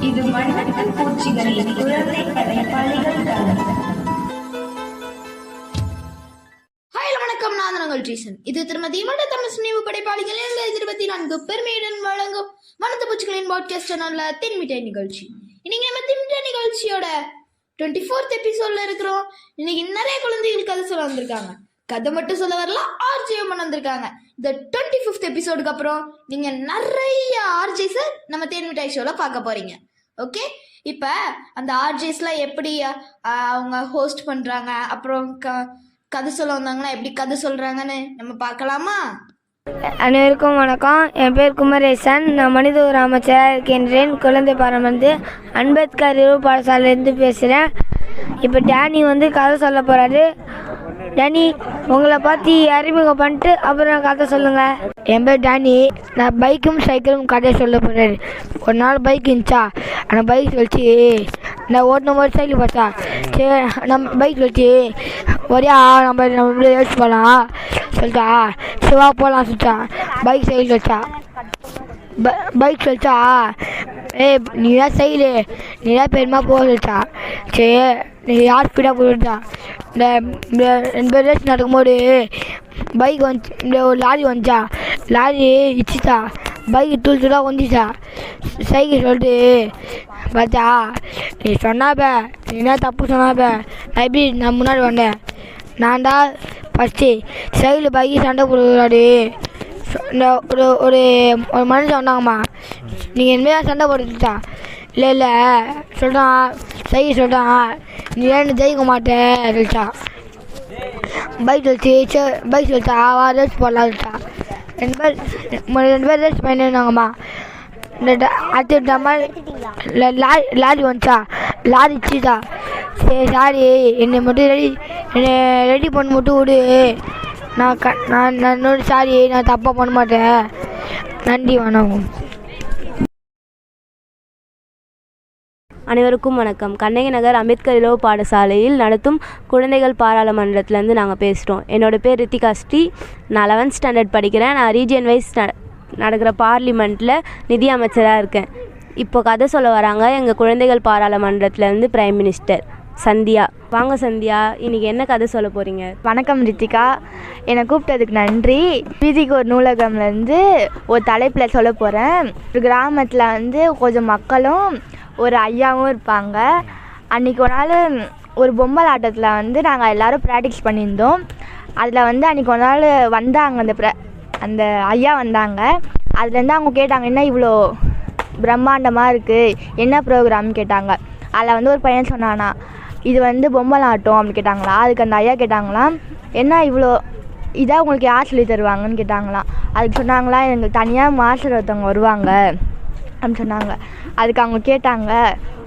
இது வண்ணத்து பூச்சிகளின் குழந்தை படைப்பாளிகள் தளம் வணக்கம். நான் உங்கள் இது திருமதி மட்ட தமிழ் நினைவு படைப்பாளிகள் இரண்டாயிரத்தி இருபத்தி நான்கு பெருமையுடன் வழங்கும் மனத்து பூச்சிகளின் பாட்காஸ்ட் சேனல்ல தின்மிட்டை நிகழ்ச்சி. இன்னைக்கு நம்ம தின்மிட்டை நிகழ்ச்சியோட டுவெண்ட்டி ஃபோர்த் எபிசோட்ல இருக்கிறோம். இன்னைக்கு நிறைய குழந்தைகள் கதை சொல்ல வந்திருக்காங்க. கதை மட்டும் சொல்ல வரல ஆர்ஜியம் பண்ண வந்திருக்காங்க. இந்த டுவெண்ட்டி ஃபிஃப்த் எபிசோடுக்கு அப்புறம் நீங்கள் நிறைய ஆர்ஜிஸை நம்ம தேன்மிட்டாய் ஷோவில் பார்க்க போகிறீங்க ஓகே இப்போ அந்த ஆர்ஜிஸ்லாம் எப்படி அவங்க ஹோஸ்ட் பண்ணுறாங்க அப்புறம் க கதை சொல்ல வந்தாங்கன்னா எப்படி கதை சொல்கிறாங்கன்னு நம்ம பார்க்கலாமா? அனைவருக்கும் வணக்கம். என் பேர் குமரேசன். நான் மனித உரிமை அமைச்சராக இருக்கின்றேன். குழந்தை பாரம் வந்து அம்பேத்கர் இரவு பாடசாலையிலேருந்து பேசுகிறேன் இப்போ டேனி வந்து கதை சொல்ல போகிறாரு டேனி உங்களை பார்த்து அறிமுகம் பண்ணிட்டு அப்புறம் கதை சொல்லுங்கள் என் பேர் டேனி. நான் பைக்கும் சைக்கிளும் கதை சொல்ல போகிறேன் ஒரு நாள் பைக் இருந்துச்சா? அந்த பைக் வச்சு நான் ஓட்டின போது சைக்கிள் பார்த்தா. சரி நம்ம பைக் வச்சு ஒரே நம்ம நம்ம இப்படி யோசிச்சு போகலாம் சொல்லிட்டா சிவா போகலாம் சொல்லிட்டான் பைக் சைக்கிள் வச்சா பைக் சொல்லிச்சா? ஏய் நீ தான் செய்யலே. நீ தான் பெருமா போக சொல்லிட்டா சரி நீ யார் ஸ்பீடாக போயிட்டா இந்த ரெண்டு பேர் ரேஸ் நடக்கும்போது பைக் வந்து இந்த ஒரு லாரி வந்துச்சா? லாரி இச்சுச்சா பைக் தூள் தூளாக வந்துச்சா? சைக்கிள் சொல்லிட்டு பார்த்தா நீ சொன்னாப்ப நீ என்ன தப்பு சொன்னாப்ப நான் எப்படி நான் முன்னாடி வந்தேன்? நான் தான் ஃபஸ்ட்டு சைக்கிள் பைக்கு சண்டை போடுறாடி இந்த ஒரு ஒரு ஒரு மனுஷன் வந்தாங்கம்மா நீங்கள் இனிமேல் சண்டை போட்டுட்டா இல்லை இல்லை சொல்கிறான் சரி சொல்கிறான் நீ ஏன்னு ஜெயிக்க மாட்டேன் சொல்லிட்டான் பைக் சொல்லிச்சு சரி பைக் சொல்லிட்டா வா ரேஸ் போடலாம் சொல்லிட்டா. ரெண்டு பேர் ரெண்டு பேர் ரேஸ் பண்ணியிருந்தாங்கம்மா இந்த அடுத்த மாதிரி லாரி லாரி வந்துச்சா? லாரி இச்சுதா சரி சாரி என்னை மட்டும் ரெடி என்னை ரெடி பண்ண மட்டும் விடு. நான் க நான் நான் சாரி நான் தப்பாக பண்ண மாட்டேன். நன்றி வணக்கம். அனைவருக்கும் வணக்கம். கண்ணகி நகர் அம்பேத்கர் இலவு பாடசாலையில் நடத்தும் குழந்தைகள் பாராளுமன்றத்துலேருந்து நாங்கள் பேசுகிறோம் என்னோடய பேர் ரித்திகா ஸ்ரீ. நான் லெவன்த் ஸ்டாண்டர்ட் படிக்கிறேன். நான் ரீஜியன் வைஸ் நடக்கிற பார்லிமெண்ட்டில் நிதி அமைச்சராக இருக்கேன். இப்போ கதை சொல்ல வராங்க எங்கள் குழந்தைகள் பாராளுமன்றத்துலேருந்து பிரைம் மினிஸ்டர் சந்தியா. வாங்க சந்தியா இன்னைக்கு என்ன கதை சொல்ல போகிறீங்க வணக்கம் ரித்திகா. என்னை கூப்பிட்டதுக்கு நன்றி. பிஜிக்கு ஒரு நூலகம்லேருந்து ஒரு தலைப்பில் சொல்ல போகிறேன் ஒரு கிராமத்தில் வந்து கொஞ்சம் மக்களும் ஒரு ஐயாவும் இருப்பாங்க. அன்றைக்கி ஒரு நாள் ஒரு பொம்மல் ஆட்டத்தில் வந்து நாங்கள் எல்லோரும் ப்ராக்டிஸ் பண்ணியிருந்தோம். அதில் வந்து அன்றைக்கி ஒரு நாள் வந்தாங்க அந்த ப்ர அந்த ஐயா வந்தாங்க. அதுலேருந்து அவங்க கேட்டாங்க என்ன இவ்வளோ பிரம்மாண்டமாக இருக்குது என்ன ப்ரோக்ராம்னு கேட்டாங்க. அதில் வந்து ஒரு பையன் சொன்னானா இது வந்து பொம்மலாட்டம் ஆட்டம் அப்படி கேட்டாங்களா? அதுக்கு அந்த ஐயா கேட்டாங்களாம் என்ன இவ்வளோ இதாக உங்களுக்கு யார் சொல்லி தருவாங்கன்னு கேட்டாங்களாம் அதுக்கு சொன்னாங்களா எங்களுக்கு தனியாக மாஸ்டர் ஒருத்தவங்க வருவாங்க. அப்படின்னு சொன்னாங்க. அதுக்கு அவங்க கேட்டாங்க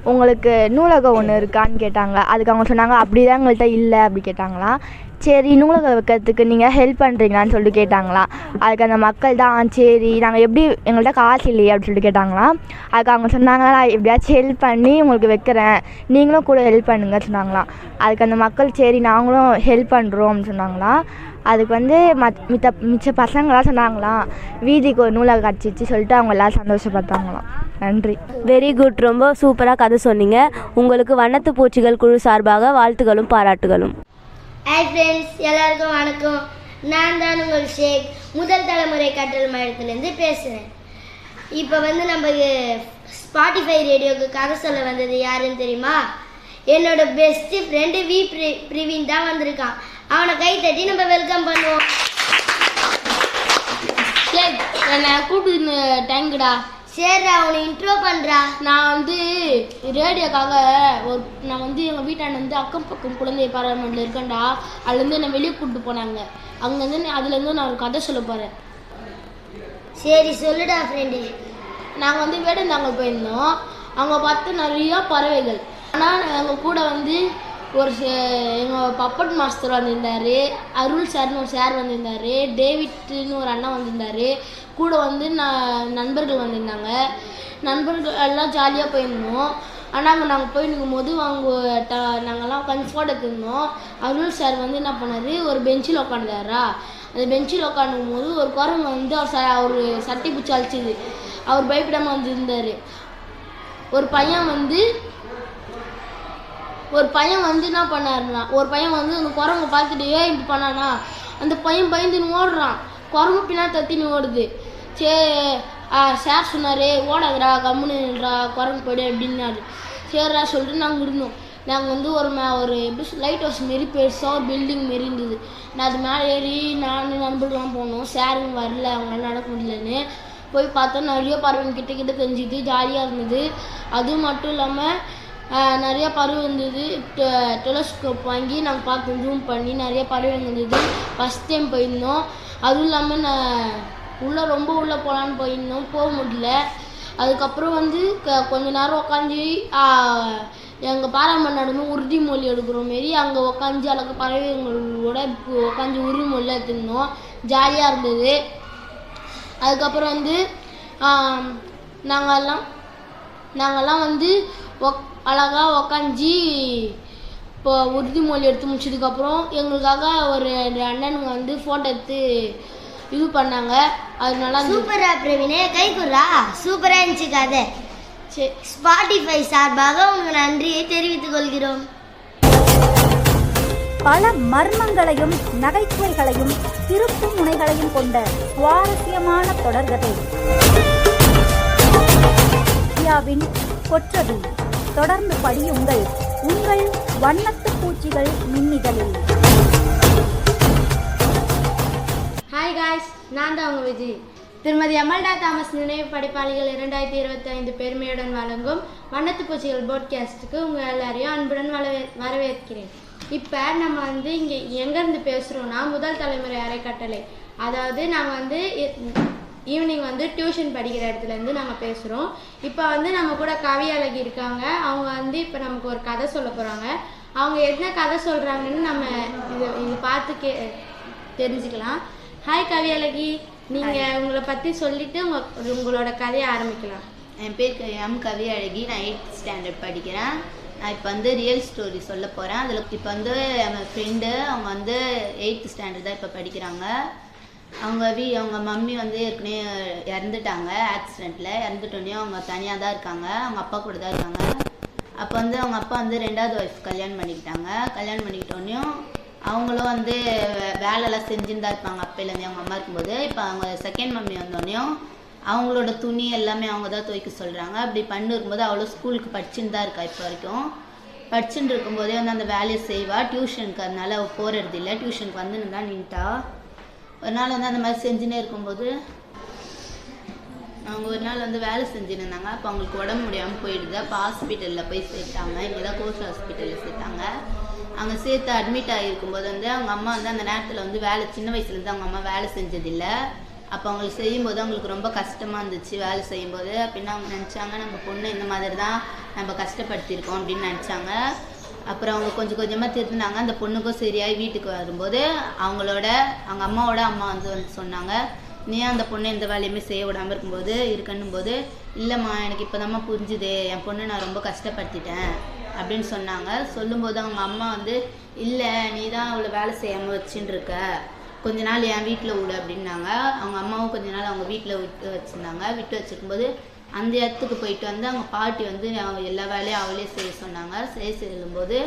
உங்களுக்கு நூலகம் ஒன்று இருக்கான்னு கேட்டாங்க. அதுக்கு அவங்க சொன்னாங்க அப்படிதான் எங்கள்கிட்ட இல்லை. அப்படி கேட்டாங்களாம் சரி நூலகம் வைக்கிறதுக்கு நீங்கள் ஹெல்ப் பண்ணுறீங்களான்னு சொல்லிட்டு கேட்டாங்களாம் அதுக்கு அந்த மக்கள் தான் சரி நாங்கள் எப்படி எங்கள்கிட்ட காசு இல்லையே? அப்படின்னு சொல்லிட்டு கேட்டாங்களாம் அதுக்கு அவங்க சொன்னாங்க நான் எப்படியாச்சும் ஹெல்ப் பண்ணி உங்களுக்கு வைக்கிறேன். நீங்களும் கூட ஹெல்ப் பண்ணுங்க சொன்னாங்களாம் அதுக்கு அந்த மக்கள் சரி நாங்களும் ஹெல்ப் பண்ணுறோம் அப்படின்னு சொன்னாங்களாம் அதுக்கு வந்து மத் மித்த மிச்ச பசங்களாம் சொன்னாங்களாம் வீதிக்கு ஒரு நூலகம் கட்சிச்சு சொல்லிட்டு அவங்க எல்லாம் சந்தோஷப்பட்டாங்களாம். நன்றி. வெரி குட் ரொம்ப சூப்பராக கதை சொன்னீங்க. உங்களுக்கு வண்ணத்து பூச்சிகள் குழு சார்பாக வாழ்த்துகளும் பாராட்டுகளும். ஹாய் ஃப்ரெண்ட்ஸ் எல்லாருக்கும் வணக்கம். நான் தான் உங்கள் ஷேக். முதல் தலைமுறை கற்றல் மையத்துலேருந்து பேசுகிறேன் இப்போ வந்து நம்ம ஸ்பாட்டிஃபை ரேடியோக்கு கதை சொல்ல வந்தது யாருன்னு தெரியுமா? என்னோட பெஸ்ட் ஃப்ரெண்டு வி ப்ரி பிரவீன் தான் வந்திருக்கான். அவனை கை தட்டி நம்ம வெல்கம் பண்ணுவோம். என்னை கூப்பிட்டு டேங்குடா சரி அவனை இன்ட்ரோ பண்ணுறா நான் வந்து ரேடியோக்காக ஒரு நான் வந்து எங்கள் வீட்டாண்ட வந்து அக்கம் பக்கம் குழந்தை பாராளுமன்றில் இருக்கேன்டா. அதுலேருந்து என்னை வெளியே கூப்பிட்டு போனாங்க. அங்கேருந்து அதுலேருந்து நான் ஒரு கதை சொல்ல போகிறேன் சரி சொல்லுடா ஃப்ரெண்டு நாங்கள் வந்து வேடந்தாங்கல் போயிருந்தோம். அங்கே பார்த்து நிறையா பறவைகள். ஆனால் எங்கள் கூட வந்து ஒரு எங்கள் பப்பட் மாஸ்டர் வந்திருந்தார். அருள் சார்னு ஒரு சார் வந்திருந்தார். டேவிட்னு ஒரு அண்ணா வந்திருந்தார். கூட வந்து நான் நண்பர்கள் வந்திருந்தாங்க. நண்பர்கள் எல்லாம் ஜாலியாக போயிருந்தோம். ஆனால் அங்கே நாங்கள் போய் நிற்கும்போது அவங்க ட நாங்கள்லாம் உட்காந்து ஃபோட்டோ எடுத்திருந்தோம். அருள் சார் வந்து என்ன பண்ணார்? ஒரு பெஞ்சில் உட்காந்துதாரா அந்த பெஞ்சில் உட்காந்துக்கும் போது ஒரு குரங்கு வந்து அவர் ச அவர் சட்டை பிடிச்சி அழிச்சிது. அவர் பயப்படாமல் வந்திருந்தார். ஒரு பையன் வந்து ஒரு பையன் வந்து என்ன பண்ணாருனா ஒரு பையன் வந்து அந்த குரங்கை பார்த்துட்டு ஏன் இப்படி பண்ணானா? அந்த பையன் பயந்துன்னு ஓடுறான். குரங்கு பின்னா தத்தின்னு ஓடுது. சே சார் சொன்னார் ஓடாதடா கம்முனுன்றா குரங்கு போய்டு அப்படின்னாரு. சரிடா சொல்லிட்டு நாங்கள் இருந்தோம். நாங்கள் வந்து ஒரு மே ஒரு எப்படி லைட் ஹவுஸ் மாரி பெருசாக ஒரு பில்டிங் மாரி இருந்தது. நான் அது மேலே ஏறி நான் நண்பர்கள்லாம் போனோம். சாருங்க வரல அவங்களால நடக்க முடியலன்னு. போய் பார்த்தா நிறைய பறவைங்க கிட்ட கிட்ட தெரிஞ்சுது ஜாலியாக இருந்தது. அது மட்டும் இல்லாமல் நிறைய பறவை இருந்தது டெலஸ்கோப் வாங்கி நாங்கள் பார்த்து ஜூம் பண்ணி நிறைய பறவை இருந்தது ஃபஸ்ட் டைம் போயிருந்தோம். அதுவும் இல்லாமல் நான் உள்ளே ரொம்ப உள்ளே போகலான்னு போயிருந்தோம் போக முடியல. அதுக்கப்புறம் வந்து க கொஞ்ச நேரம் உட்காந்து எங்கள் பாராமண் உறுதிமொழி எடுக்கிற மாரி அங்கே உக்காந்து அழகு பறவைங்களோட உட்காந்து உறுதிமொழி எடுத்துருந்தோம் ஜாலியாக இருந்தது. அதுக்கப்புறம் வந்து நாங்கள்லாம் நாங்கள்லாம் வந்து ஒக் அழகாக உக்காஞ்சி இப்போ உறுதிமொழி எடுத்து முடிச்சதுக்கப்புறம் எங்களுக்காக ஒரு ரெண்டு அண்ணனுங்க வந்து ஃபோட்டோ எடுத்து இது பண்ணாங்க. அது நல்லா. சூப்பரா பிரவீனே. கை குர்ரா சூப்பரா இருந்துச்சு கதை சரி ஸ்பாட்டிஃபை சார்பாக உங்களுக்கு நன்றியை தெரிவித்துக் கொள்கிறோம். பல மர்மங்களையும் நகைச்சுவைகளையும் திருப்பும் முனைகளையும் கொண்ட சுவாரஸ்யமான தொடர்கதை இந்தியாவின் கொற்றடி தொடர்ந்து படியுங்கள். உங்கள் வண்ணத்து பூச்சிகள் மின்னிதழில். ஹாய் காய்ஸ் நான் தான் உங்கள் விஜய் திருமதி அமல்டா தாமஸ் நினைவு படைப்பாளிகள் இரண்டாயிரத்தி இருபத்தி ஐந்து பெருமையுடன் வழங்கும் வண்ணத்து பூச்சிகள் போட்காஸ்ட்டுக்கு உங்கள் எல்லாரையும் அன்புடன் வரவே வரவேற்கிறேன். இப்போ நம்ம வந்து இங்கே எங்கேருந்து பேசுகிறோன்னா முதல் தலைமுறை அறைக்கட்டளை அதாவது நாங்கள் வந்து ஈவினிங் வந்து டியூஷன் படிக்கிற இடத்துலேருந்து நாங்கள் பேசுகிறோம் இப்போ வந்து நம்ம கூட கவி அழகி இருக்காங்க. அவங்க வந்து இப்போ நமக்கு ஒரு கதை சொல்ல போகிறாங்க அவங்க என்ன கதை சொல்கிறாங்கன்னு நம்ம இது இது பார்த்து கே தெரிஞ்சுக்கலாம். ஹாய் கவி அழகி நீங்கள் உங்களை பற்றி சொல்லிட்டு உங்க உங்களோட கதையை ஆரம்பிக்கலாம். என் பேர் எம் கவி அழகி. நான் எயிட் ஸ்டாண்டர்ட் படிக்கிறேன். நான் இப்போ வந்து ரியல் ஸ்டோரி சொல்ல போகிறேன் அதில் இப்போ வந்து என் ஃப்ரெண்டு அவங்க வந்து எயித்து ஸ்டாண்டர்ட் தான் இப்போ படிக்கிறாங்க. அவங்க வீ அவங்க மம்மி வந்து ஏற்கனவே இறந்துட்டாங்க. ஆக்சிடெண்ட்டில் இறந்துட்டோன்னே அவங்க தனியாக தான் இருக்காங்க. அவங்க அப்பா கூட தான் இருக்காங்க. அப்போ வந்து அவங்க அப்பா வந்து ரெண்டாவது ஒய்ஃப் கல்யாணம் பண்ணிக்கிட்டாங்க. கல்யாணம் பண்ணிக்கிட்டோன்னையும் அவங்களும் வந்து வே- வேலைலாம் செஞ்சுன்னு தான் இருப்பாங்க அப்பையிலேருந்து அவங்க அம்மா இருக்கும்போது இப்போ அவங்க செகண்ட் மம்மி வந்தோடனையும் அவங்களோட துணி எல்லாமே அவங்க தான் துவைக்க சொல்கிறாங்க அப்படி பண்ணு இருக்கும்போது அவ்வளோ ஸ்கூலுக்கு படிச்சுன்னு தான் இருக்கா இப்போ வரைக்கும். படிச்சுட்டு இருக்கும்போதே வந்து அந்த வேலையை செய்வா. டியூஷனுக்கு அதனால அவள் போகிறது இல்லை டியூஷனுக்கு வந்து தான் நின்ட்டா ஒரு நாள் வந்து அந்த மாதிரி செஞ்சுனே இருக்கும்போது அவங்க ஒரு நாள் வந்து வேலை செஞ்சுன்னு இருந்தாங்க. அப்போ அவங்களுக்கு உடம்பு முடியாமல் போயிடுது. அப்போ ஹாஸ்பிட்டலில் போய் சேர்த்தாங்க. இங்கே தான் கோச் ஹாஸ்பிட்டலில் சேர்த்தாங்க. அங்கே சேர்த்து அட்மிட் ஆகிருக்கும்போது வந்து அவங்க அம்மா வந்து அந்த நேரத்தில் வந்து வேலை சின்ன வயசுலேருந்து அவங்க அம்மா வேலை செஞ்சதில்லை. அப்போ அவங்களுக்கு செய்யும்போது அவங்களுக்கு ரொம்ப கஷ்டமாக இருந்துச்சு வேலை செய்யும்போது. அப்படின்னு அவங்க நினச்சாங்க நம்ம பொண்ணு இந்த மாதிரி தான் நம்ம கஷ்டப்படுத்தியிருக்கோம் அப்படின்னு நினச்சாங்க. அப்புறம் அவங்க கொஞ்சம் கொஞ்சமாக திருந்தினாங்க. அந்த பொண்ணுக்கும் சரியாகி வீட்டுக்கு வரும்போது அவங்களோட அவங்க அம்மாவோட அம்மா வந்து வந்து சொன்னாங்க நீ ஏன் அந்த பொண்ணை எந்த வேலையுமே செய்ய விடாமல் இருக்கும்போது இருக்கணும் போது இல்லைம்மா எனக்கு இப்போ புரிஞ்சுது என் பொண்ணை நான் ரொம்ப கஷ்டப்படுத்திட்டேன். அப்படின்னு சொன்னாங்க. சொல்லும்போது அவங்க அம்மா வந்து இல்லை நீ தான் அவளை வேலை செய்யாமல் வச்சுட்டு இருக்க கொஞ்ச நாள் என் வீட்டில் விடு அப்படின்னாங்க. அவங்க அம்மாவும் கொஞ்ச நாள் அவங்க வீட்டில் விட்டு வச்சுருந்தாங்க. விட்டு வச்சிருக்கும்போது அந்த இடத்துக்கு போயிட்டு வந்து அவங்க பாட்டி வந்து எல்லா வேலையும் அவளே செய்ய சொன்னாங்க. செய்ய செய்யும்போது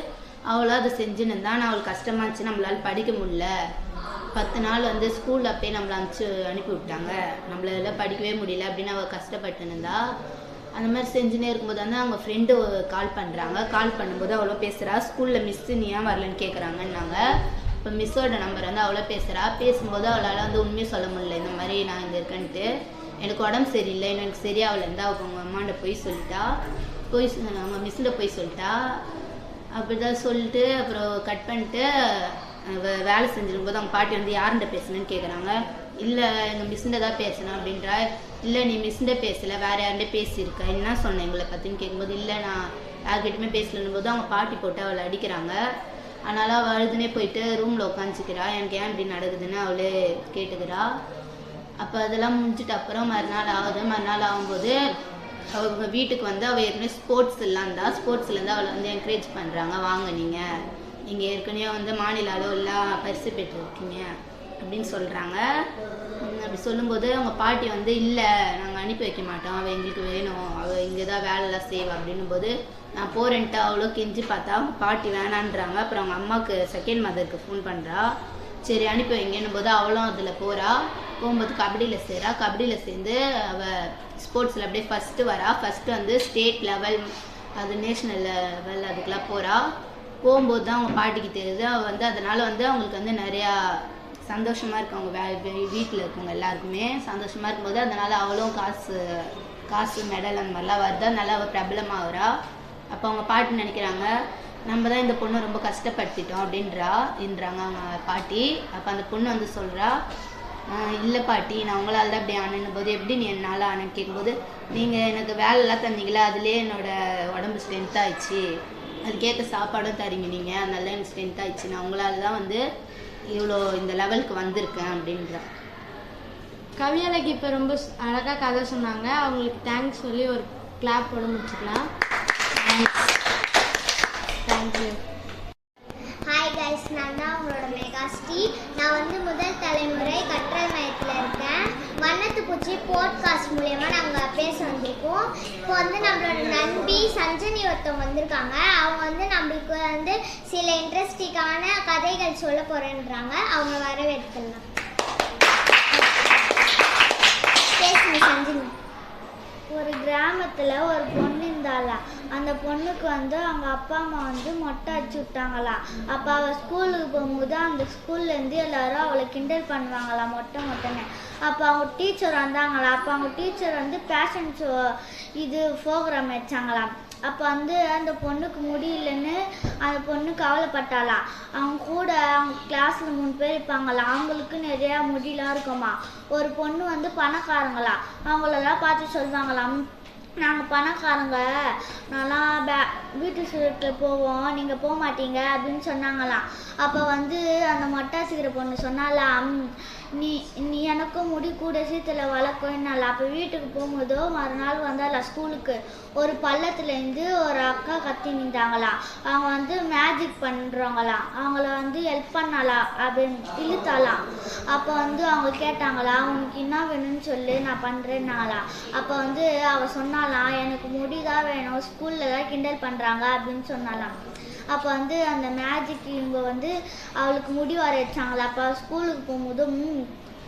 அவளும் அதை செஞ்சுன்னு இருந்தா ஆனால் அவளுக்கு கஷ்டமா இருந்துச்சு நம்மளால படிக்க முடியல. பத்து நாள் வந்து ஸ்கூலில் போய் நம்மளை அனுப்பிச்சு அனுப்பி விட்டாங்க நம்மளால படிக்கவே முடியல அப்படின்னு அவள் கஷ்டப்பட்டு இருந்தா அந்த மாதிரி செஞ்சுனே இருக்கும்போது வந்து அவங்க ஃப்ரெண்டு கால் பண்ணுறாங்க கால் பண்ணும்போது அவ்வளோ பேசுகிறா ஸ்கூலில் மிஸ்ஸு நீ ஏன் வரலன்னு கேட்குறாங்கன்னாங்க இப்போ மிஸ்ஸோட நம்பர் வந்து அவ்வளோ பேசுகிறா பேசும்போது அவளால் வந்து உண்மையை சொல்ல முடியல. இந்த மாதிரி நான் இங்கே இருக்கேன்ட்டு. எனக்கு உடம்பு சரியில்லை. எனக்கு சரியாகலன்னு தான் அவங்க அம்மாண்ட போய் சொல்லிட்டா. போய் அவங்க மிஸ்ஸில் போய் சொல்லிட்டா. அப்படிதான் சொல்லிட்டு அப்புறம் கட் பண்ணிட்டு வேலை செஞ்சிருக்கும்போது அவங்க பாட்டி வந்து யாருண்ட பேசுனேன்னு கேட்குறாங்க இல்லை எங்கள் மிஸ்ஸுண்ட தான் பேசினேன் அப்படின்றா இல்லை நீ மிஸ்ஸுண்ட பேசலை வேற யார்கிட்ட பேசியிருக்க. என்ன சொன்னேன் எங்களை பற்றின்னு கேட்கும்போது இல்லை நான் யார்கிட்டயுமே பேசலன்னும் போது அவங்க பாட்டி போட்டு அவளை அடிக்கிறாங்க. அதனால் அவள் அழுதுனே போயிட்டு ரூமில் உட்காந்துக்கிறா எனக்கு ஏன் இப்படி நடக்குதுன்னு அவளே கேட்டுக்கிறா. அப்போ அதெல்லாம் முடிஞ்சிட்ட அப்புறம் மறுநாள் ஆகுது. மறுநாள் ஆகும்போது அவங்க வீட்டுக்கு வந்து அவள் ஏற்கனவே ஸ்போர்ட்ஸ் இல்லாந்தா ஸ்போர்ட்ஸ்லேருந்து அவளை வந்து என்கரேஜ் பண்ணுறாங்க வாங்க நீங்கள் நீங்கள் ஏற்கனவே வந்து மாநில அளவுலாம் பரிசு பெற்றிருக்கீங்க அப்படின்னு சொல்கிறாங்க அப்படி சொல்லும்போது அவங்க பாட்டி வந்து இல்லை நாங்கள் அனுப்பி வைக்க மாட்டோம். அவள் எங்களுக்கு வேணும். அவள் இங்கே தான் வேலைலாம் செய்வா. அப்படின்னும் போது நான் போகிறேன்ட்டு அவ்வளோ கெஞ்சி பார்த்தா அவங்க பாட்டி வேணான்றாங்க. அப்புறம் அவங்க அம்மாவுக்கு செகண்ட் மதருக்கு ஃபோன் பண்ணுறா சரி அனுப்பி வைங்கன்னும் போது அவளும் அதில் போகிறா போகும்போது கபடியில் சேரா. கபடியில் சேர்ந்து அவள் ஸ்போர்ட்ஸில் அப்படியே ஃபஸ்ட்டு வரா. ஃபஸ்ட்டு வந்து ஸ்டேட் லெவல் அது நேஷ்னல் லெவல் அதுக்கெலாம் போகிறா போகும்போது தான் அவங்க பாட்டிக்கு தெரியுது. அவள் வந்து அதனால் வந்து அவங்களுக்கு வந்து நிறையா சந்தோஷமாக இருக்கு அவங்க வே வீட்டில் இருக்கவங்க எல்லாருக்குமே. சந்தோஷமாக இருக்கும்போது அதனால் அவளும் காசு காசு மெடல் அந்த மாதிரிலாம் வருது. அதனால அவள் பிரபலமாகறா. அப்போ அவங்க பாட்டி நினைக்கிறாங்க நம்ம தான் இந்த பொண்ணை ரொம்ப கஷ்டப்படுத்திட்டோம் அப்படின்றா என்றாங்க அவங்க பாட்டி. அப்போ அந்த பொண்ணு வந்து சொல்கிறா இல்லை பாட்டி நான் உங்களால் தான் அப்படி ஆனேன்னும் போது எப்படி நீ என்னால் ஆனேன்னு கேட்கும்போது நீங்கள் எனக்கு வேலைலாம் தந்தீங்களா? அதுலேயே என்னோட உடம்பு ஸ்ட்ரென்த் ஆயிடுச்சு. அதுக்கேற்ற சாப்பாடும் தரீங்க நீங்கள் அதனால எனக்கு ஸ்ட்ரென்த் ஆயிடுச்சு. நான் உங்களால் தான் வந்து இவ்வளோ இந்த லெவலுக்கு வந்திருக்கேன் அப்படின்றா கவியலைக்கு இப்போ ரொம்ப அழகாக கதை சொன்னாங்க. அவங்களுக்கு தேங்க்ஸ் சொல்லி ஒரு கிளாப் போட முடிச்சுக்கலாம். தேங்க்யூ ஹாய் கைஸ் நான் தான் உங்களோட மெகாஸ்டி நான் வந்து முதல் தலைமுறை கற்றல் மையத்தில் இருக்கேன். வண்ணத்து பூச்சி போட்காஸ்ட் மூலயமா நாங்கள் பேச வந்திருக்கோம். இப்போ வந்து நம்மளோட நண்பி சஞ்சனி ஒருத்தவங்க வந்திருக்காங்க. அவங்க வந்து நம்மளுக்கு வந்து சில இன்ட்ரெஸ்டிங்கான கதைகள் சொல்ல போகிறேன்றாங்க அவங்க வரவேற்கலாம். பேசுங்க சஞ்சனி. ஒரு கிராமத்தில் ஒரு பொண்ணு இருந்தாளா அந்த பொண்ணுக்கு வந்து அவங்க அப்பா அம்மா வந்து மொட்டை அடிச்சு விட்டாங்களா? அப்போ அவள் ஸ்கூலுக்கு போகும்போது அந்த ஸ்கூல்லேருந்து எல்லாரும் அவளை கிண்டல் பண்ணுவாங்களா மொட்டை மொட்டைன்னு. அப்போ அவங்க டீச்சர் வந்தாங்களா? அப்போ அவங்க டீச்சர் வந்து பேஷன் ஷோ இது ப்ரோக்ராம் வச்சாங்களாம். அப்போ வந்து அந்த பொண்ணுக்கு முடியலன்னு அந்த பொண்ணு கவலைப்பட்டாளா. அவங்க கூட அவங்க கிளாஸில் மூணு பேர் இருப்பாங்களா? அவங்களுக்கு நிறையா முடியலாம் இருக்குமா? ஒரு பொண்ணு வந்து பணக்காரங்களா? அவங்களெல்லாம் பார்த்து சொல்லுவாங்களாம் நாங்கள் பணக்காரங்க. நல்லா பே வீட்டு சுருட்டு போவோம். நீங்கள் போக மாட்டீங்க அப்படின்னு சொன்னாங்களாம். அப்போ வந்து அந்த மொட்டா சீக்கிர பொண்ணு சொன்னாலாம் நீ நீ எனக்கும் முடி கூட சீத்தில் வளர்க்கனால அப்போ வீட்டுக்கு போகும்போதோ மறுநாள் வந்தால ஸ்கூலுக்கு ஒரு பள்ளத்துலேருந்து ஒரு அக்கா கத்தி நின்றாங்களாம் அவங்க வந்து மேஜிக் பண்ணுறவங்களாம் அவங்கள வந்து ஹெல்ப் பண்ணலாம் அப்படின்னு இழுத்தாலாம் அப்போ வந்து அவங்க கேட்டாங்களா உனக்கு என்ன வேணும்னு சொல்லு நான் பண்ணுறேன்னாலாம் அப்போ வந்து அவள் சொன்னாலாம் எனக்கு முடி தான் வேணும் ஸ்கூலில் தான் கிண்டல் பண்ணுறாங்க அப்படின்னு சொன்னாலாம் அப்போ வந்து அந்த மேஜிக் இவங்க வந்து அவளுக்கு முடி வர வச்சாங்களா அப்போ ஸ்கூலுக்கு போகும்போது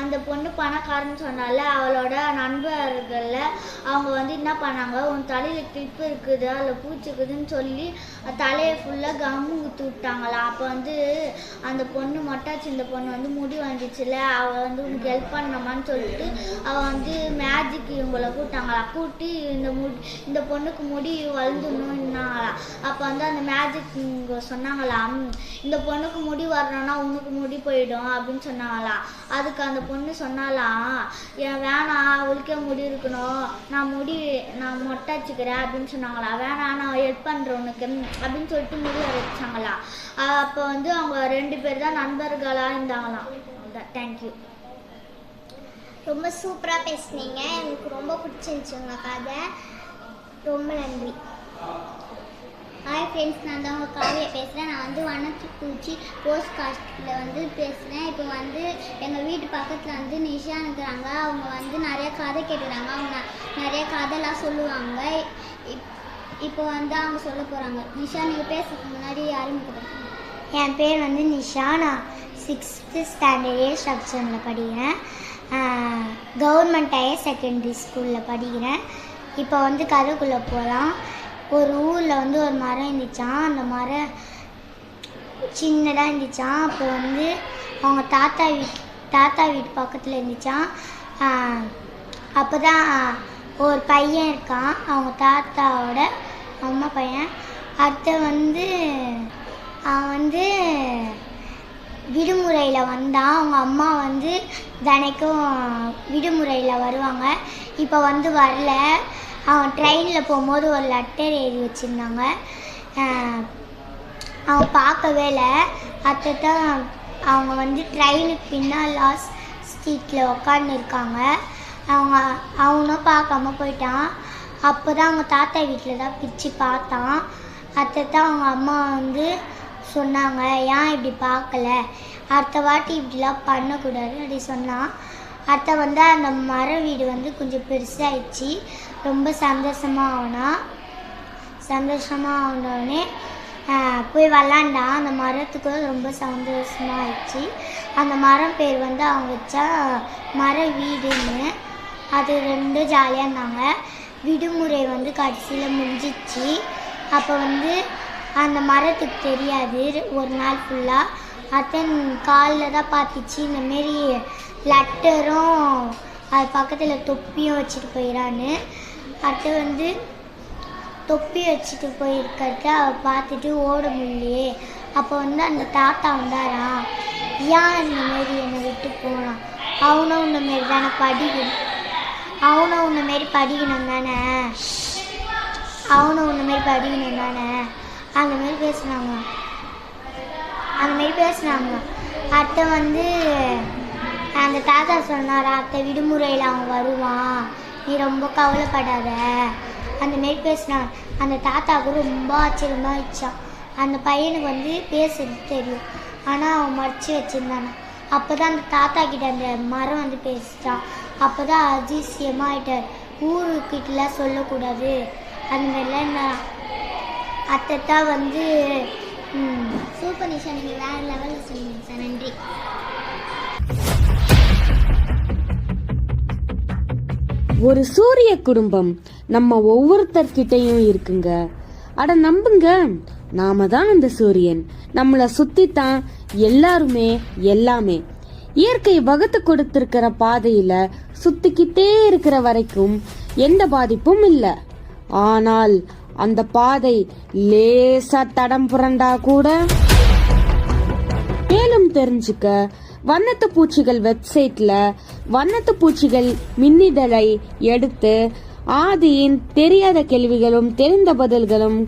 அந்த பொண்ணு பணக்காரன்னு சொன்னால அவளோட நண்பர்களில் அவங்க வந்து என்ன பண்ணாங்க உன் தலையில் கிளிப்பு இருக்குது அதில் பூச்சிக்குதுன்னு சொல்லி தலையை ஃபுல்லாக கம்மு ஊற்றி விட்டாங்களாம் அப்போ வந்து அந்த பொண்ணு மொட்டாச்சு இந்த பொண்ணு வந்து முடி வந்துச்சுல அவள் வந்து உனக்கு ஹெல்ப் பண்ணமான்னு சொல்லிட்டு அவள் வந்து மேஜிக் இவங்களை கூட்டாங்களா கூட்டி இந்த முடி இந்த பொண்ணுக்கு முடி வளர்ந்துடணும்னாங்களாம் அப்போ வந்து அந்த மேஜிக் இவங்க சொன்னாங்களாம் இந்த பொண்ணுக்கு முடி வரணும்னா உனக்கு முடி போயிடும் அப்படின்னு சொன்னாங்களாம் அதுக்கு அந்த பொண்ணு சொன்னாலாம் ஏன் வேணாம் அவளுக்கே முடி இருக்கணும். நான் முடி நான் மொட்டை வச்சுக்கிறேன் அப்படின்னு சொன்னாங்களா. வேணாம் நான் ஹெல்ப் பண்ணுறேன் உனக்கு அப்படின்னு சொல்லிட்டு முடி வர வச்சாங்களாம் அப்போ வந்து அவங்க ரெண்டு பேர் தான் நண்பர்களாக இருந்தாங்களாம். தேங்க்யூ ரொம்ப சூப்பராக பேசுனீங்க. எனக்கு ரொம்ப பிடிச்சிருந்துச்சு உங்கள் கதை. ரொம்ப நன்றி. ஹாய் ஃப்ரெண்ட்ஸ் நான் தான் உங்கள் காவியை பேசுகிறேன் நான் வந்து வனத்துக்குச்சி போஸ்ட் காஸ்ட்டில் வந்து பேசுகிறேன் இப்போ வந்து எங்கள் வீட்டு பக்கத்தில் வந்து நிஷா இருக்கிறாங்க. அவங்க வந்து நிறைய கதை கேட்டுக்கிறாங்க அவங்க நிறைய கதைலாம் சொல்லுவாங்க. இப்- இப்போ வந்து அவங்க சொல்ல போகிறாங்க நிஷா நீங்கள் பேசுறதுக்கு முன்னாடி அறிமுகப்படுத்துங்க என் பேர் வந்து நிஷா. நான் சிக்ஸ்த்து ஸ்டாண்டர்ட் ஏ செக்ஷனில் படிக்கிறேன். கவர்மெண்ட் ஹையர் செகண்டரி ஸ்கூலில் படிக்கிறேன். இப்போ வந்து கதைக்குள்ளே போகலாம் ஒரு ஊரில் வந்து ஒரு மரம் இருந்துச்சான் அந்த மரம் சின்னதாக இருந்துச்சான் அப்போ வந்து அவங்க தாத்தா வீட் தாத்தா வீட்டு பக்கத்தில் இருந்துச்சான் அப்போ தான் ஒரு பையன் இருக்கான். அவங்க தாத்தாவோட அம்மா பையன். அடுத்து வந்து அவன் வந்து விடுமுறையில் வந்தான். அவங்க அம்மா வந்து தினைக்கும் விடுமுறையில் வருவாங்க. இப்போ வந்து வரல. அவன் ட்ரெயினில் போகும்போது ஒரு லெட்டர் எழுதி வச்சுருந்தாங்க. அவன் பார்க்கவே இல்லை. தான் அவங்க வந்து ட்ரெயினுக்கு பின்னால் லாஸ்ட் சீட்டில் உக்காந்துருக்காங்க. அவங்க அவனும் பார்க்காம போயிட்டான். அப்போ தான் அவங்க தாத்தா வீட்டில் தான் பிரித்து பார்த்தான். தான் அவங்க அம்மா வந்து சொன்னாங்க ஏன் இப்படி பார்க்கல? அடுத்த வாட்டி இப்படிலாம் பண்ணக்கூடாது அப்படி சொன்னான். அடுத்த வந்து அந்த மர வீடு வந்து கொஞ்சம் பெருசாகிடுச்சு ரொம்ப சந்தோஷமாக ஆகினா. சந்தோஷமாக ஆனோடனே போய் விளாண்டான் அந்த மரத்துக்கு ரொம்ப சந்தோஷமாக ஆயிடுச்சு. அந்த மரம் பேர் வந்து அவங்க வச்சா மர வீடுன்னு. அது ரெண்டும் ஜாலியாக இருந்தாங்க. விடுமுறை வந்து கடைசியில் முடிஞ்சிச்சு. அப்போ வந்து அந்த மரத்துக்கு தெரியாது. ஒரு நாள் ஃபுல்லாக அத்தன் காலில் தான் பார்த்துச்சு. இந்தமாரி லெட்டரும் அது பக்கத்தில் தொப்பியும் வச்சுட்டு போயிடான்னு அடுத்து வந்து தொப்பி வச்சுட்டு போயிருக்கிறத அவ பார்த்துட்டு ஓட முடியலையே. அப்போ வந்து அந்த தாத்தா வந்தாராம் ஏன் இந்த மாரி என்னை விட்டு போனான் அவனும் இந்த மாரி தானே படிக்கணும். அவனும் உன்ன மாரி படிக்கணும் தானே? அவனும் உன்ன மாரி படிக்கணும் தானே? அந்த மாரி பேசுனாங்க. அந்த மாரி பேசுனாங்க. அடுத்த வந்து அந்த தாத்தா சொன்னாரா அத்தை விடுமுறையில் அவன் வருவான். நீ ரொம்ப கவலைப்படாத. அந்த மாரி பேசினான் அந்த தாத்தாவுக்கு ரொம்ப ஆச்சரியமாக ஆயிடுச்சான் அந்த பையனுக்கு வந்து பேசுறது தெரியும். ஆனால் அவன் மறைச்சி வச்சிருந்தானா. அப்போ தான் அந்த தாத்தா கிட்ட அந்த மரம் வந்து பேசிட்டான். அப்போ தான் அதிசயமாக ஆயிட்டார் ஊருக்கிட்டலாம் சொல்லக்கூடாது. அந்த மாதிரிலாம் என்ன? அத்தை தான் வந்து சூப்பர் நிஷா நீங்கள் வேறு லெவலில் சொல்லுங்கள் சார். நன்றி. ஒரு சூரிய குடும்பம் நம்ம ஒவ்வொருத்தர்கிட்டயும் இருக்குங்க. அட நம்புங்க நாம தான் அந்த சூரியன். நம்மளை சுத்தி தான் எல்லாருமே எல்லாமே. இயற்கை வகுத்து கொடுத்திருக்கிற பாதையில சுத்திக்கிட்டே இருக்கிற வரைக்கும் எந்த பாதிப்பும் இல்ல. ஆனால் அந்த பாதை லேசா தடம் புரண்டா கூட. மேலும் தெரிஞ்சுக்க வண்ணத்து பூச்சிகள் வெப்சைட்ல வண்ணத்து பூச்சிகள் மின்னிதழை எடுத்து ஆதியின் தெரியாத கேள்விகளும் தெரிந்த பதில்களும்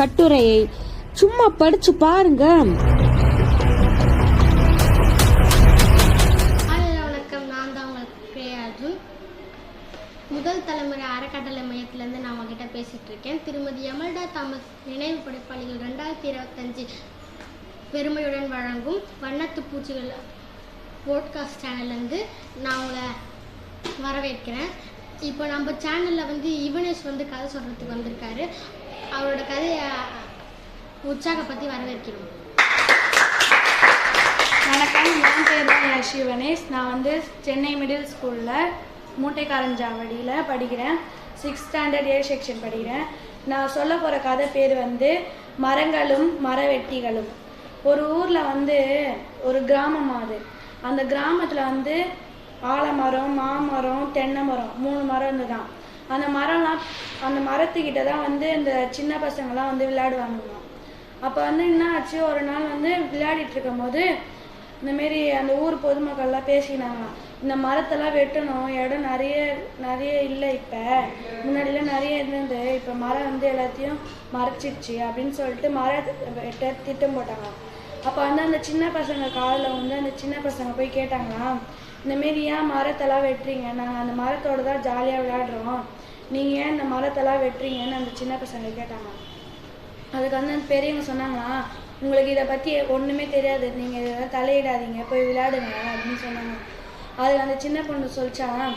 கட்டுரையை சும்மா படிச்சு பாருங்க. வணக்கம். நான் தான் உங்களுக்கு முதல் தலைமுறை அறக்கட்டளை மையத்திலேருந்து நான் உங்ககிட்ட பேசிகிட்டு இருக்கேன். திருமதி எமல்டா தாமஸ் நினைவு படைப்பாளிகள் ரெண்டாயிரத்தி இருபத்தஞ்சு பெருமையுடன் வழங்கும் வண்ணத்து பூச்சிகள் போட்காஸ்ட் சேனல்லேருந்து நான் உங்களை வரவேற்கிறேன். இப்போ நம்ம சேனலில் வந்து யுவனேஷ் வந்து கதை சொல்கிறதுக்கு வந்திருக்காரு. அவரோட கதையை உற்சாகப்படுத்தி வரவேற்கிறோம். வணக்கம் என் பேர் தான் எஸ் சிவனேஷ் நான் வந்து சென்னை மிடில் ஸ்கூலில் மூட்டைக்காரஞ்சாவடியில் படிக்கிறேன். சிக்ஸ்த் ஸ்டாண்டர்ட் ஏ செக்ஷன் படிக்கிறேன். நான் சொல்ல போகிற கதை பேர் வந்து மரங்களும் மரவெட்டிகளும். ஒரு ஊரில் வந்து ஒரு கிராமம் அது. அந்த கிராமத்தில் வந்து ஆலமரம் மாமரம் தென்னை மரம் மூணு மரம் இருந்துதான். அந்த மரம்லாம் அந்த மரத்துக்கிட்ட தான் வந்து இந்த சின்ன பசங்கள்லாம் வந்து விளையாடுவாங்களாம் அப்போ வந்து என்ன ஆச்சு ஒரு நாள் வந்து விளையாடிட்டு இருக்கும்போது இந்தமாரி அந்த ஊர் பொதுமக்கள்லாம் பேசினாங்களாம் இந்த மரத்தெல்லாம் வெட்டணும் இடம் நிறைய நிறைய இல்லை இப்போ. முன்னாடிலாம் நிறைய இருந்தது. இப்போ மரம் வந்து எல்லாத்தையும் மறைச்சிடுச்சு அப்படின்னு சொல்லிட்டு மரம் வெட்ட திட்டம் போட்டாங்களாம் அப்போ வந்து அந்த சின்ன பசங்க காலில் வந்து அந்த சின்ன பசங்க போய் கேட்டாங்களாம் இந்தமாரி ஏன் மரத்தெல்லாம் வெட்டுறீங்க? நாங்கள் அந்த மரத்தோட தான் ஜாலியாக விளையாடுறோம். நீங்கள் ஏன் இந்த மரத்தெல்லாம் வெட்டுறீங்கன்னு அந்த சின்ன பசங்க கேட்டாங்க. அதுக்கு வந்து அந்த பெரியவங்க சொன்னாங்களாம் உங்களுக்கு இதை பற்றி ஒன்றுமே தெரியாது. நீங்கள் இதெல்லாம் தலையிடாதீங்க. போய் விளையாடுங்க அப்படின்னு சொன்னாங்க. அதுக்கு அந்த சின்ன பொண்ணு சொல்லிச்சான்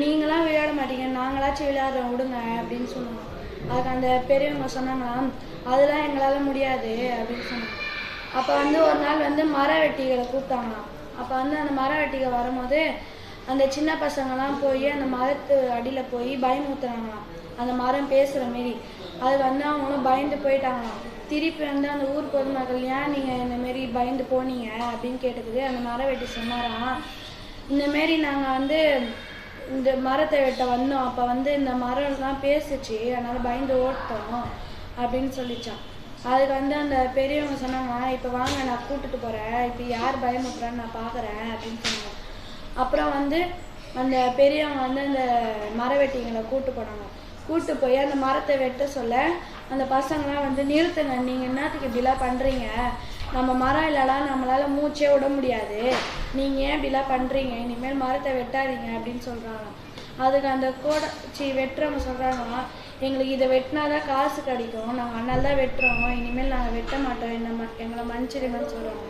நீங்களாம் விளையாட மாட்டீங்க. நாங்களாச்சும் விளையாடுறோம். விடுங்க அப்படின்னு சொன்னாங்க. அதுக்கு அந்த பெரியவங்க சொன்னாங்களாம் அதெல்லாம் எங்களால் முடியாது அப்படின்னு சொன்னாங்க. அப்போ வந்து ஒரு நாள் வந்து மர வெட்டிகளை கூப்பிட்டாங்களாம் அப்போ வந்து அந்த மர வெட்டிகள் வரும்போது அந்த சின்ன பசங்கள்லாம் போய் அந்த மரத்து அடியில் போய் பயமுறுத்துறாங்களாம் அந்த மரம் பேசுகிற மாரி. அது வந்து அவங்களும் பயந்து போயிட்டாங்களாம். திருப்பி வந்து அந்த ஊர் பொதுமக்கள் ஏன் நீங்கள் இந்த மாரி பயந்து போனீங்க? அப்படின்னு கேட்டதுக்கு அந்த மர வெட்டி சொன்னாராம். இந்த மாரி நாங்கள் வந்து இந்த மரத்தை வெட்ட வந்தோம். அப்போ வந்து இந்த மரம்லாம் பேசுச்சு. அதனால் பயந்து ஓட்டோம் அப்படின்னு சொல்லிச்சான் அதுக்கு வந்து அந்த பெரியவங்க சொன்னாங்க இப்போ வாங்க நான் கூட்டிட்டு போகிறேன் இப்போ யார் பயமுட்றான்னு நான் பார்க்குறேன் அப்படின்னு சொன்னாங்க. அப்புறம் வந்து அந்த பெரியவங்க வந்து அந்த மரவெட்டிங்களை கூட்டு போனாங்க. கூட்டு போய் அந்த மரத்தை வெட்ட சொல்ல அந்த பசங்களாம் வந்து நிறுத்துங்க நீங்கள் என்னத்துக்கு இப்படிலாம் பண்ணுறீங்க நம்ம மரம் இல்லைனா நம்மளால் மூச்சே விட முடியாது. நீங்கள் ஏன் இப்படிலாம் பண்ணுறீங்க இனிமேல் மரத்தை வெட்டாதீங்க அப்படின்னு சொல்கிறாங்க அதுக்கு அந்த கூட சி வெட்டுறவங்க சொல்கிறாங்க எங்களுக்கு இதை வெட்டினா தான் காசு கிடைக்கும். நாங்கள் அதனால தான் வெட்டுறோம். இனிமேல் நாங்கள் வெட்ட மாட்டோம். என்ன ம எங்களை மன்னிச்சிடுங்கன்னு சொல்கிறோம்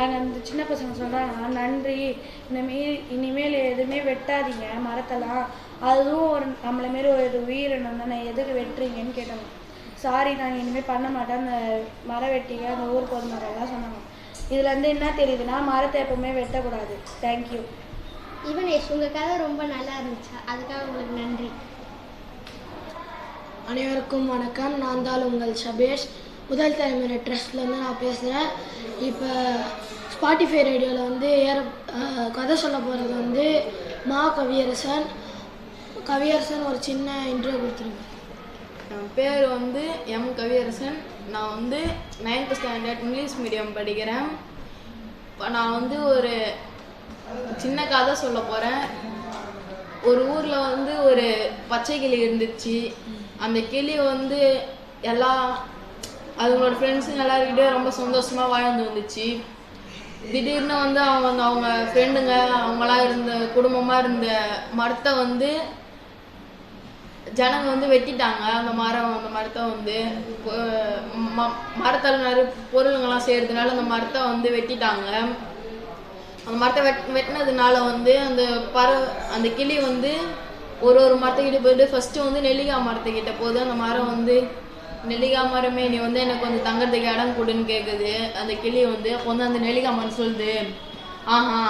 அங்கே அந்த சின்ன பசங்க சொல்கிறாங்க நன்றி. இனிமேல் இனிமேல் எதுவுமே வெட்டாதீங்க. மரத்தெல்லாம். அதுவும் ஒரு நம்மளை மாரி ஒரு உயிரினம் தானே. எதுக்கு வெட்டுறீங்கன்னு கேட்டாங்க சாரி நாங்கள் இனிமேல் பண்ண மாட்டோம். அந்த மரம் வெட்டிங்க. அந்த ஊர் பொதுமக்கள்லாம் சொன்னாங்க. இதுலேருந்து என்ன தெரியுதுன்னா மரத்தை எப்பவுமே வெட்டக்கூடாது. தேங்க்யூ யுவனேஷ் உங்கள் கதை ரொம்ப நல்லா இருந்துச்சு. அதுக்காக உங்களுக்கு நன்றி. அனைவருக்கும் வணக்கம். நான் தான் உங்கள் சபேஷ். முதல் தலைமுறை ட்ரஸ்ட்லேருந்து நான் பேசுகிறேன் இப்போ ஸ்பாட்டிஃபை ரேடியோவில் வந்து ஏற கதை சொல்ல போகிறது வந்து மா கவியரசன். கவியரசன் ஒரு சின்ன இன்டர்வியூ கொடுத்துருக்கேன் என் பேர் வந்து எம் கவியரசன். நான் வந்து நைன்த் ஸ்டாண்டர்ட் இங்கிலீஷ் மீடியம் படிக்கிறேன். இப்போ நான் வந்து ஒரு சின்ன கதை சொல்ல போகிறேன் ஒரு ஊரில் வந்து ஒரு பச்சை கிளி இருந்துச்சு. அந்த கிளி வந்து எல்லா அதுங்களோட ஃப்ரெண்ட்ஸுங்க எல்லாருக்கிட்டே ரொம்ப சந்தோஷமாக வாழ்ந்து வந்துச்சு. திடீர்னு வந்து அவங்க அவங்க ஃப்ரெண்டுங்க அவங்களாம் இருந்த குடும்பமாக இருந்த மரத்தை வந்து ஜனங்க வந்து வெட்டிட்டாங்க. அந்த மரம் அந்த மரத்தை வந்து ம- மரத்தால் நிறைய பொருளுங்கெல்லாம் செய்யறதுனால அந்த மரத்தை வந்து வெட்டிட்டாங்க. அந்த மரத்தை வெட் வெட்டினதுனால வந்து அந்த பற அந்த கிளி வந்து ஒரு ஒரு மரத்துக்கிட்ட போயிட்டு ஃபஸ்ட்டு வந்து நெல்லிக்காய் மரத்துக்கிட்ட போது அந்த மரம் வந்து நெல்லிக்காய் மரமே நீ வந்து எனக்கு கொஞ்சம் தங்கறதுக்கு இடம் கொடுன்னு கேட்குது அந்த கிளி வந்து அப்போ வந்து அந்த நெல்லிக்காய் மரம் சொல்லுது. ஆஹா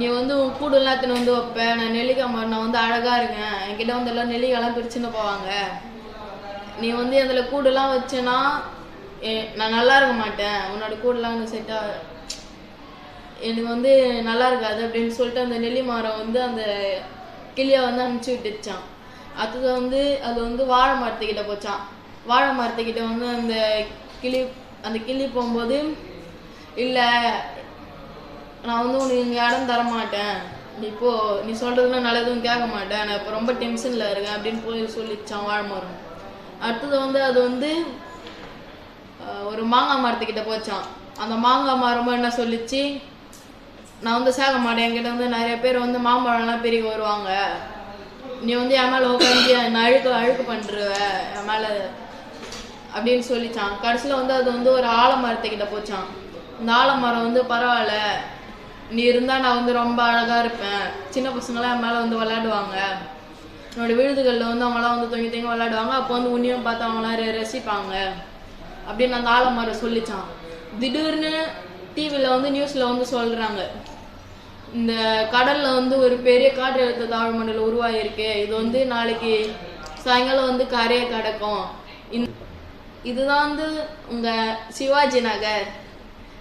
நீ வந்து உன் கூடு எல்லாத்தின வந்து வைப்ப. நான் நெல்லிக்காய் மரம் நான் வந்து அழகா இருக்கேன். என்கிட்ட வந்து எல்லாம் நெல்லிக்காய்லாம் பிரிச்சுன்னு போவாங்க. நீ வந்து அதில் கூடுலாம் வச்சேன்னா நான் நல்லா இருக்க மாட்டேன். உன்னோட கூடுலாம் எனக்கு செட்டாக எனக்கு வந்து நல்லா இருக்காது அப்படின்னு சொல்லிட்டு அந்த நெல்லி மரம் வந்து அந்த கிளியை வந்து அனுப்பிச்சி விட்டுச்சான் அடுத்தது வந்து அது வந்து வாழை மரத்துக்கிட்ட போச்சான் வாழை மரத்துக்கிட்ட வந்து அந்த கிளி அந்த கிளி போகும்போது இல்லை நான் வந்து உனக்கு இங்கே இடம் தர மாட்டேன். நீ இப்போ நீ சொல்கிறதுலாம் நல்லதும் கேட்க மாட்டேன். நான் இப்போ ரொம்ப டென்ஷனில் இருக்கேன் அப்படின்னு போய் சொல்லிச்சான் வாழை மரம். அடுத்தது வந்து அது வந்து ஒரு மாங்காய் மரத்துக்கிட்ட போச்சான் அந்த மாங்காய் மரமும் என்ன சொல்லிச்சு? நான் வந்து சேக மாட்டேன். என்கிட்ட வந்து நிறைய பேர் வந்து மாம்பழம்லாம் பெருகி வருவாங்க. நீ வந்து என் மேலே உட்காந்து நான் அழுக்கு அழுக்கு பண்ணுருவ என் மேலே அப்படின்னு சொல்லிச்சான். கடைசியில் வந்து அது வந்து ஒரு ஆலமரத்துக்கிட்ட போச்சான். இந்த ஆலமரம் வந்து பரவாயில்ல. நீ இருந்தால் நான் வந்து ரொம்ப அழகாக இருப்பேன். சின்ன பசங்களாம் என் மேலே வந்து விளையாடுவாங்க. என்னோட விழுதுகளில் வந்து அவங்களாம் வந்து தொங்கி தொங்கி விளையாடுவாங்க. அப்போ வந்து உன்னையும் பார்த்து அவங்களாம் ரசிப்பாங்க. அப்படின்னு அந்த ஆலமரம் சொல்லிச்சான். திடீர்னு டிவியில் வந்து நியூஸில் வந்து சொல்கிறாங்க இந்த கடலில் வந்து ஒரு பெரிய காற்றழுத்த தாழ்வு மண்டலம் உருவாகிருக்கு இது வந்து நாளைக்கு சாயங்காலம் வந்து கரையை கடக்கும். இதுதான் வந்து உங்கள் சிவாஜி நகர்.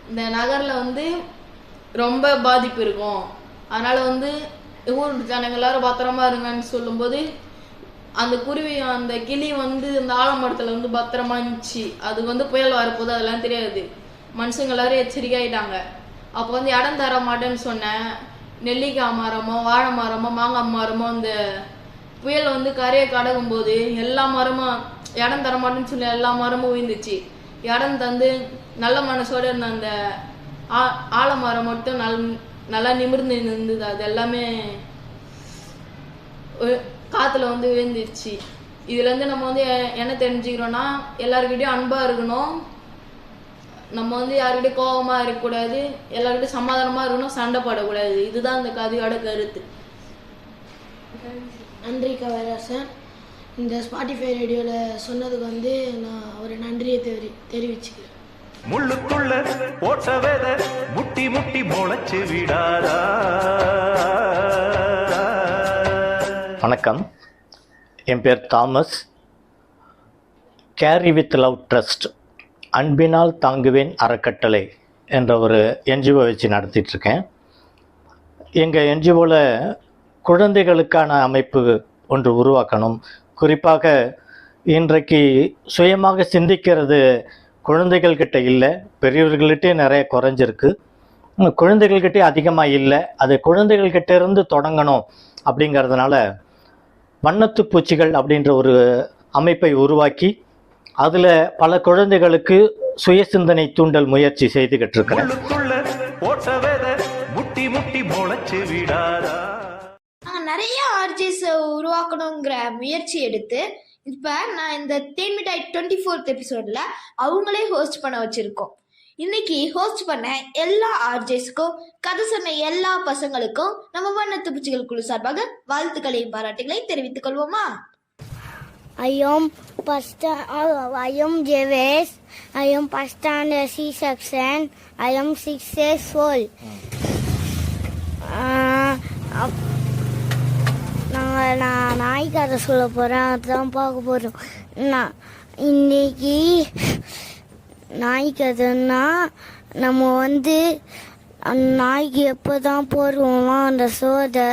இந்த நகரில் வந்து ரொம்ப பாதிப்பு இருக்கும். அதனால் வந்து ஊர் ஜனங்க எல்லாரும் பத்திரமா இருங்கன்னு சொல்லும்போது அந்த குருவி அந்த கிளி வந்து இந்த ஆலமரத்தில் வந்து பத்திரமா இருந்துச்சு. அது வந்து புயல் வரப்போது அதெல்லாம் தெரியாது. மனுஷங்க எல்லாரும் எச்சரிக்கை ஆயிட்டாங்க அப்போ வந்து இடம் தர மாட்டேன்னு சொன்னேன் நெல்லிக்காய் மரமோ வாழை மரமோ மாங்காய் மரமோ அந்த புயல் வந்து கரையை கடக்கும் போது எல்லா மரமும் இடம் தர மாட்டேன்னு சொல்லி எல்லா மரமும் விழுந்துச்சு இடம் தந்து நல்ல மனசோட இருந்த அந்த ஆ ஆலமரம் மட்டும் நல் நல்லா நிமிர்ந்து இருந்தது அது எல்லாமே காற்றுல காத்துல வந்து விழுந்துருச்சு. இதுல இருந்து நம்ம வந்து எ- என்ன தெரிஞ்சுக்கிறோம்னா எல்லாருக்கிட்டையும் அன்பா இருக்கணும். நம்ம வந்து யாருக்கிட்டையும் கோபமா இருக்கக்கூடாது எல்லாருக்கிட்டையும் சமாதானமா இருக்கணும் சண்டை போடக்கூடாது. இதுதான் இந்த கதையோட கருத்து. நன்றி கவிராசன். இந்த ஸ்பாட்டிஃபை ரேடியோவில் சொன்னதுக்கு வந்து நான் ஒரு நன்றியை தெரி தெரிவிச்சுக்கிறேன். முள்ளுக்குள்ள போட்ட வித முட்டி முட்டி முளைச்சு விடாதா? வணக்கம். என் பேர் Thomas. Carry with love trust அன்பினால் தாங்குவேன் அறக்கட்டளை என்ற ஒரு என்ஜிஓ வச்சு நடத்திட்டுருக்கேன். எங்கள் என்ஜிஓவில் குழந்தைகளுக்கான அமைப்பு ஒன்று உருவாக்கணும். குறிப்பாக இன்றைக்கு சுயமாக சிந்திக்கிறது குழந்தைகள்கிட்ட இல்லை பெரியவர்கள்கிட்டே நிறைய குறைஞ்சிருக்கு. குழந்தைகள்கிட்டே அதிகமாக இல்லை அது குழந்தைகள்கிட்ட இருந்து தொடங்கணும் அப்படிங்கிறதுனால வண்ணத்து பூச்சிகள் அப்படின்ற ஒரு அமைப்பை உருவாக்கி அதில் பல குழந்தைகளுக்கு சுய சிந்தனை தூண்டல் முயற்சி செய்துகிட்டு இருக்கிறேன் நிறைய ஆர்ஜிஸ் உருவாக்கணுங்கிற முயற்சி எடுத்து இப்போ நான் இந்த தேன்மிட்டாய் டுவெண்ட்டி ஃபோர்த் எபிசோடில் அவங்களே ஹோஸ்ட் பண்ண வச்சுருக்கோம். இன்னைக்கு ஹோஸ்ட் பண்ண எல்லா ஆர்ஜேஸ்க்கும் கதை சொன்ன எல்லா பசங்களுக்கும் நம்ம வண்ணத்து பூச்சிகள் குழு சார்பாக வாழ்த்துக்களையும் பாராட்டுகளையும் தெரிவித்துக் கொள்வோமா? I am first, uh, I am Jeves. I am first standard C section. I am six years old. நாங்கள் நான் நாய் கதை சொல்ல போகிறேன் அதுதான் பார்க்க போகிறோம் நான் இன்னைக்கு நாய் கதைன்னா நம்ம வந்து நாய்க்கு எப்போ தான் போடுவோமா அந்த சோதை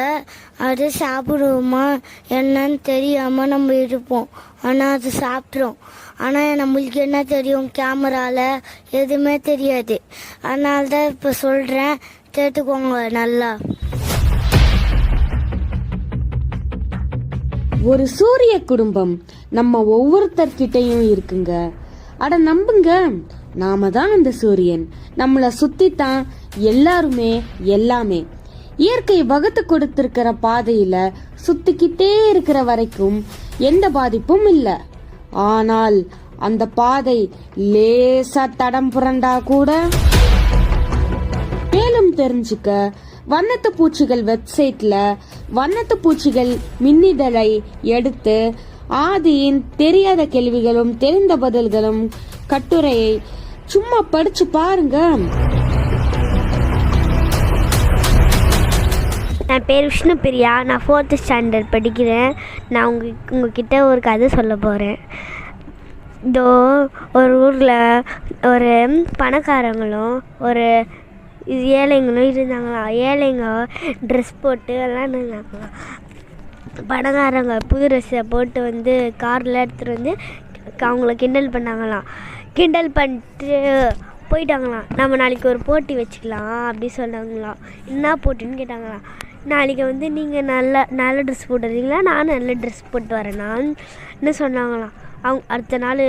அது சாப்பிடுவோமா என்னன்னு தெரியாமல் நம்ம இருப்போம். ஆனால் அது சாப்பிட்றோம் ஆனால் நம்மளுக்கு என்ன தெரியும்? கேமராவில் எதுவுமே தெரியாது. அதனால தான் இப்போ சொல்கிறேன் கேட்டுக்கோங்க நல்லா. ஒரு சூரிய குடும்பம் நம்ம ஒவ்வொருத்தர்கிட்டயும் இருக்குங்க. அட நம்புங்க. நாம தான் அந்த சூரியன். நம்மள சுத்தி தான் எல்லாருமே எல்லாமே. இயற்கை வகுத்து கொடுத்திருக்கிற பாதையில சுத்திக்கிட்டே இருக்கிற வரைக்கும் எந்த பாதிப்பும் இல்ல. ஆனால் அந்த பாதை லேசா தடம் புரண்டா கூட. மேலும் தெரிஞ்சுக்க வண்ணத்து பூச்சிகள் வெப்சைட்ல வண்ணத்து பூச்சிகள் மின்னிதழை எடுத்து ஆதியின் தெரியாத கேள்விகளும் தெரிந்த பதில்களும் கட்டுரையை சும்மா படிச்சு பாருங்க. என் பேர் விஷ்ணு பிரியா. நான் ஃபோர்த்து ஸ்டாண்டர்ட் படிக்கிறேன். நான் உங்கள் உங்ககிட்ட ஒரு கதை சொல்ல போகிறேன் இதோ ஒரு ஊரில் ஒரு பணக்காரங்களும் ஒரு ஏழைங்களும் இருந்தாங்களாம் ஏழைங்க ட்ரெஸ் போட்டு விளாண்டுருந்தாங்களாம் பணக்காரங்க புது ட்ரெஸ்ஸை போட்டு வந்து காரில் எடுத்துகிட்டு வந்து அவங்கள கிண்டல் பண்ணாங்களாம். கிண்டல் பண்ணிட்டு போயிட்டாங்களாம். நம்ம நாளைக்கு ஒரு போட்டி வச்சுக்கலாம் அப்படி சொன்னாங்களாம். என்ன போட்டின்னு கேட்டாங்களாம். நாளைக்கு வந்து நீங்கள் நல்ல நல்ல ட்ரெஸ் போட்டுறீங்களா? நானும் நல்ல ட்ரெஸ் போட்டு வரேண்ணான்னு சொன்னாங்களாம்? அவங்க அடுத்த நாள்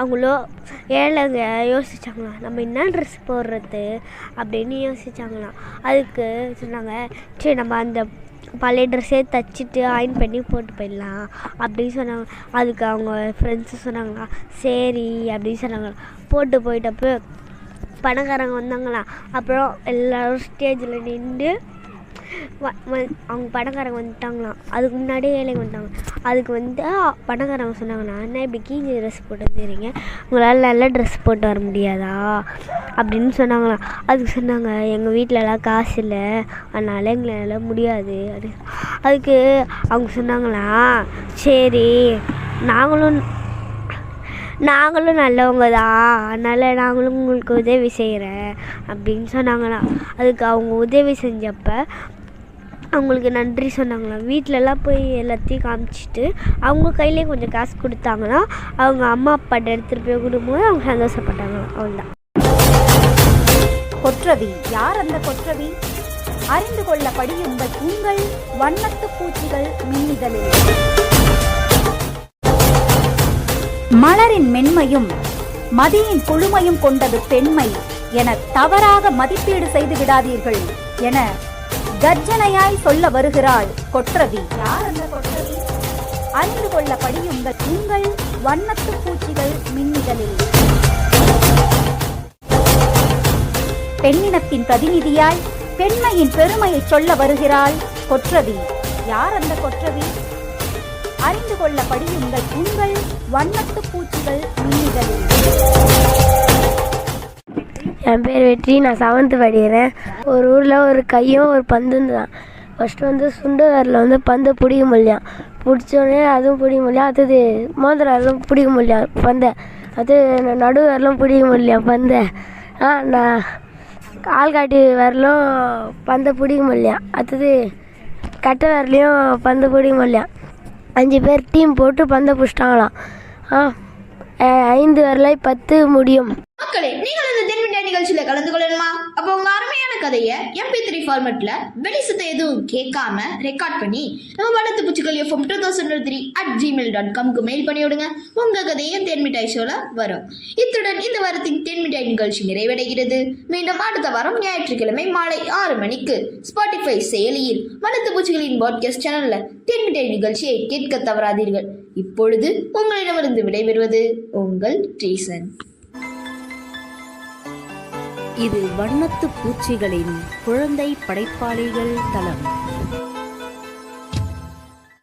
அவங்களோ ஏழைங்க யோசிச்சாங்களாம் நம்ம என்ன ட்ரெஸ் போடுறது அப்படின்னு யோசிச்சாங்களாம். அதுக்கு சொன்னாங்க சரி நம்ம அந்த பழைய ட்ரெஸ்ஸே தச்சுட்டு அயன் பண்ணி போட்டு போயிடலாம். அப்படின்னு சொன்னாங்க. அதுக்கு அவங்க ஃப்ரெண்ட்ஸு சொன்னாங்களா சரி அப்படின்னு சொன்னாங்களாம். போட்டு போயிட்டப்போ பணக்காரங்க வந்தாங்களா அப்புறம் எல்லோரும் ஸ்டேஜில் நின்று அவங்க பணக்காரங்க வந்துட்டாங்களாம். அதுக்கு முன்னாடியே ஏழைங்க வந்துட்டாங்க அதுக்கு வந்து பணக்காரங்க சொன்னாங்களா அண்ணா இப்படி கீஞ்சி ட்ரெஸ் போட்டு வந்துடுறீங்க உங்களால் நல்ல ட்ரெஸ் போட்டு வர முடியாதா? அப்படின்னு சொன்னாங்களாம். அதுக்கு சொன்னாங்க எங்கள் வீட்டிலலாம் காசு இல்லை. அதனால் எங்களால் முடியாது. அப்படி அதுக்கு அவங்க சொன்னாங்களா சரி நாங்களும் நாங்களும் நல்லவங்க தான் அதனால் நாங்களும் உங்களுக்கு உதவி செய்கிறேன் அப்படின்னு சொன்னாங்களாம் அதுக்கு அவங்க உதவி செஞ்சப்ப அவங்களுக்கு நன்றி சொன்னாங்களாம் வீட்டிலலாம் போய் எல்லாத்தையும் காமிச்சிட்டு அவங்க கையிலே கொஞ்சம் காசு கொடுத்தாங்கன்னா அவங்க அம்மா அப்பாட்ட எடுத்துகிட்டு போய் கொடுக்கும்போது அவங்க சந்தோஷப்பட்டாங்களாம். அவ்வளோதான் கொற்றவி. யார் அந்த கொற்றவி? அறிந்து கொள்ள படியுங்கள். உங்கள் வண்ணத்து பூச்சிகள் மின்னிதழில். மலரின் மென்மையும் மதியின் குழுமையும் கொண்டது பெண்மை என தவறாக மதிப்பீடு செய்து விடாதீர்கள் என கர்ஜனையாய் சொல்ல வருகிறாள் கொற்றவி. அறிந்து கொள்ள படியுங்கள். உங்கள் வண்ணத்து பூச்சிகள் மின்னிதழில் பெண்ணினத்தின் பிரதிநிதியாய் பெண்மையின் பெருமையை சொல்ல வருகிறாள் கொற்றவி. யார் அந்த கொற்றவி? அறிந்து கொள்ள படியுங்கள் உங்கள் வண்ணத்து பூச்சிகள் மின்னிதழில் என் பேர் வெற்றி. நான் செவன்த்து படிக்கிறேன். ஒரு ஊரில் ஒரு கையும் ஒரு பந்தும் தான். ஃபஸ்ட்டு வந்து சுண்டு வந்து பந்தை பிடிக்க முடியலாம் பிடிச்சோடனே அதுவும் பிடிக்க முடியல. அடுத்தது மோதிரம் பிடிக்க முடியல. பந்தை. அது நடு பிடிக்க முடியல. பந்தை. ஆ நான் கால் காட்டி வரலும் பந்தை பிடிக்க முடியல. அடுத்தது கட்டை வரலையும் பந்து பிடிக்க முடியல. அஞ்சு பேர் டீம் போட்டு பந்தை பிடிச்சிட்டாங்களாம். ஆ. ஐந்து வரலை பத்து முடியும். மக்களே நீங்கள் இந்த தென்மிண்டியா நிகழ்ச்சியில கலந்து கொள்ளணுமா? அப்போ உங்க அருமையான கதையை எம்பி த்ரீ ஃபார்மெட்ல வெளி சுத்தம் எதுவும் கேட்காம ரெக்கார்ட் பண்ணி நம்ம வளர்த்து பூச்சிகள் FM two thousand three at gmail dot காம்க்கு mail பண்ணி விடுங்க. உங்க கதையை தென்மிட்டாய் ஷோல வரும். இத்துடன் இந்த வாரத்தின் தென்மிட்டாய் நிகழ்ச்சி நிறைவடைகிறது. மீண்டும் அடுத்த வாரம் ஞாயிற்றுக்கிழமை மாலை ஆறு மணிக்கு ஸ்பாட்டிஃபை செயலியில் வளர்த்து பூச்சிகளின் பாட்காஸ்ட் சேனல்ல தென்மிட்டாய் நிகழ்ச்சியை கேட்க தவறாதீர்கள். இப்பொழுது உங்களிடமிருந்து விடைபெறுவது உங்கள் டீசன் இது வண்ணத்து பூச்சிகளின் குழந்தை படைப்பாளிகள் தளம்.